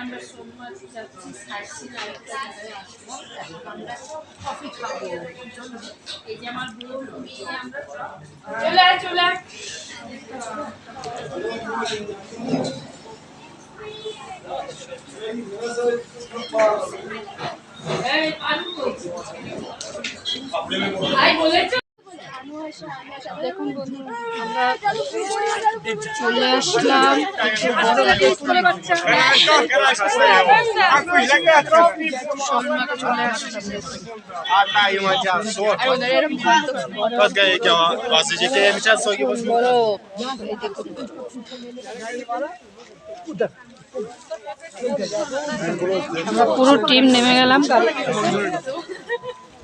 আমরা সোমবার যাচ্ছি আসব আমরা কফি খাব। এই যে আমার মেয়ে আমরা চলে আয় চলে আয়? আয় বলেছ। দেখুন বন্ধু। চলে আসলাম। সোমনাথ চলে আসলাম আর ওদের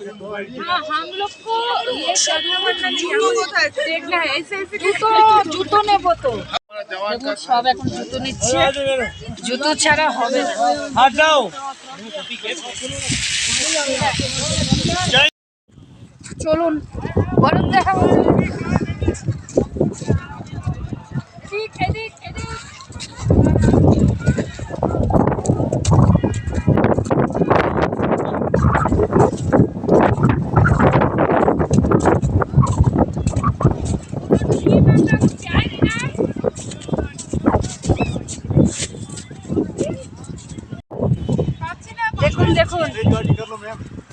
हम लोग को ये करना वरना देखना है ऐसे ऐसे জুতো জুতো নেবো তো দেখুন সব এখন জুতো নিচ্ছে জুতো ছাড়া হবে না हाथ जाओ চলুন বরফ দেখাবো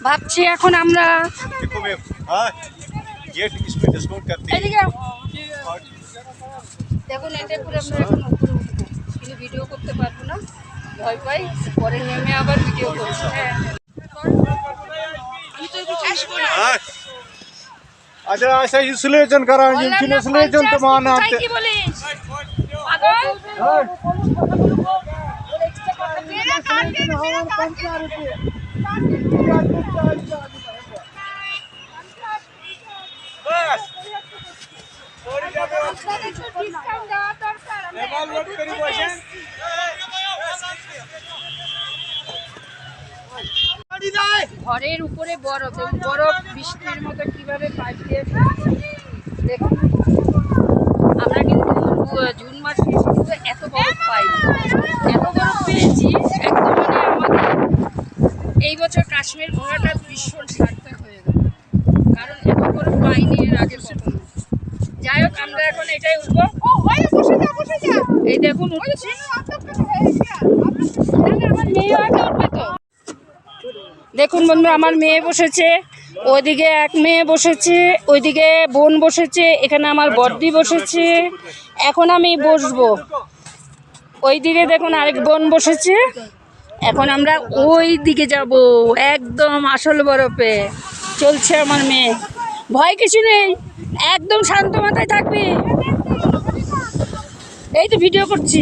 ভাবছি এখন আমরা দেখুন এটা করে আমরা এখন কিন্তু ভিডিও করতে পারব না। ভয় পাই পরে নেমে আবার ভিডিও করছি হ্যাঁ।, হ্যাঁ। আচ্ছা আচ্ছা ইনসুলেশন করান ইনসুলেশন তো মানা আছে। কি পাগল? বলে ঘরের উপরে বরফ বরফ বৃষ্টির মতো কীভাবে দিয়ে দেখুন আমরা কিন্তু জুন মাসে কিন্তু এত বরফ পাইনি এত বরফ পেয়েছি একদম মানে আমাদের এই বছর কাশ্মীর ঘোরাটা ভীষণ সার্থক হয়ে গেল। কারণ এত বরফ পাইনি এর আগে কখনো যাই হোক আমরা এখন এটাই উঠবো। এই দেখুন উঠছি। দেখুন বন্ধু আমার মেয়ে বসেছে। ওইদিকে এক মেয়ে বসেছে ওইদিকে বোন বসেছে এখানে আমার বর্দি বসেছে। এখন আমি বসবো। ওইদিকে দেখুন আরেক বোন বসেছে। এখন আমরা ওই দিকে যাব, একদম আসল বরফে। চলছে আমার মেয়ে। ভয় কিছু নেই, একদম শান্ত মাথায় থাকবি। এই তো ভিডিও করছি।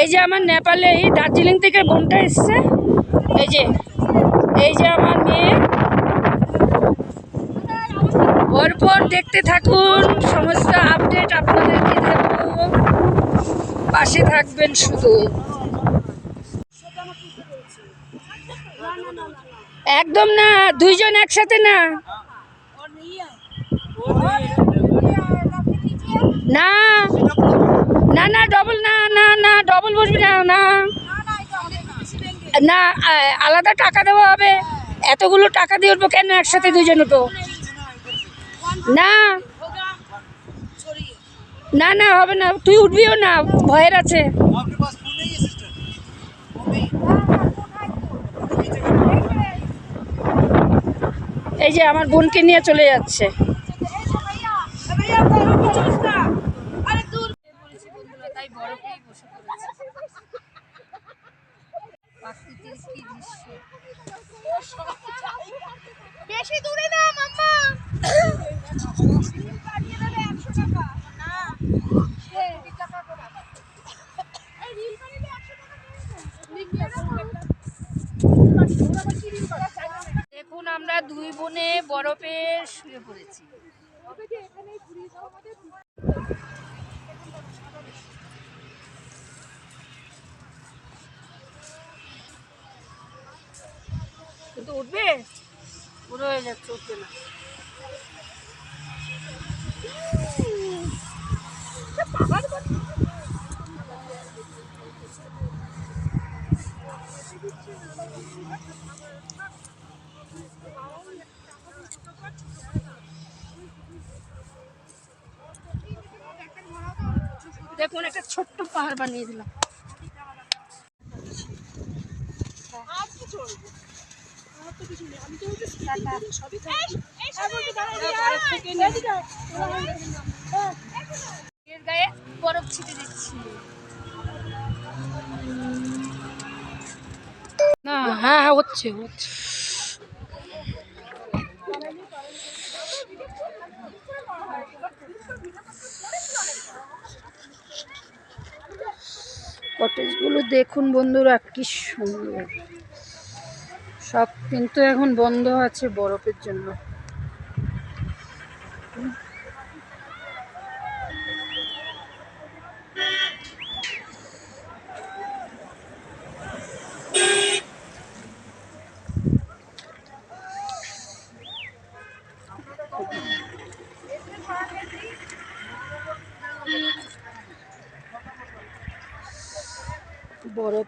এই যে আমার নেপালে, এই দার্জিলিং থেকে বোনটা এসছে। এই যে এই যে আমার মেয়ে। পরপর দেখতে থাকুন। সমস্ত আপডেট আপনাদেরকে দেবো। পাশে থাকবেন শুধু। একদম না, দুইজন একসাথে না। না না না ডবল না না না ডবল বসবি না না। না আলাদা টাকা দেওয়া হবে। এতগুলো টাকা দিয়ে উঠবো কেন একসাথে দুজন উঠো না। না না, হবে না, তুই উঠবিও না, ভয়ের আছে। এই যে আমার বোনকে নিয়ে চলে যাচ্ছে বলেছি বন্ধুরা, তাই বরফেই বসে পড়েছি। প্রাকৃতিক কি দৃশ্য। বেশি দূরে না মাম্মা দেখুন আমরা দুই বোনে বরফে শুয়ে পড়েছি কিন্তু উঠবে? পুরো হয়ে যাচ্ছে উঠবে না। দেখুন একটা ছোট্ট পাহাড় বানিয়ে দিলাম। এর গায়ে বরফ ছিটে দিচ্ছি। না হ্যাঁ হ্যাঁ হচ্ছে হচ্ছে। কটেজগুলো দেখুন বন্ধুরা কি সুন্দর। সব কিন্তু এখন বন্ধ আছে বরফের জন্য বরফ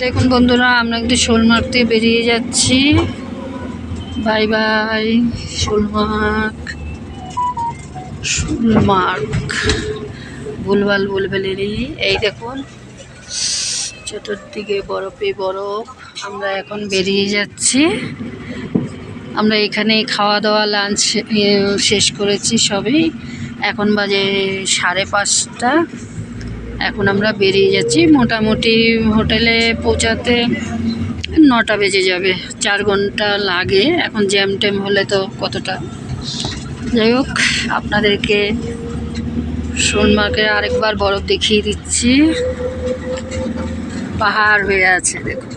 দেখুন বন্ধুরা, আমরা কিন্তু শোলমার্গ থেকে বেরিয়ে যাচ্ছি। বাই বাই শোলমার্গ শোলমার্গ ভুলভাল ভুলভেলেরই এই দেখুন, চতুর্দিকে বরফে বরফ। আমরা এখন বেরিয়ে যাচ্ছি। আমরা এখানে খাওয়া দাওয়া, লাঞ্চ শেষ করেছি সবই। এখন বাজে সাড়ে পাঁচটা। এখন আমরা বেরিয়ে যাচ্ছি। মোটামুটি হোটেলে পৌঁছাতে নটা বেজে যাবে। চার ঘণ্টা লাগে। এখন জ্যাম ট্যাম হলে তো কতটা? যাই হোক, আপনাদেরকে সোনমাকে আরেকবার বরফ দেখিয়ে দিচ্ছি। পাহাড় হয়ে আছে, দেখুন।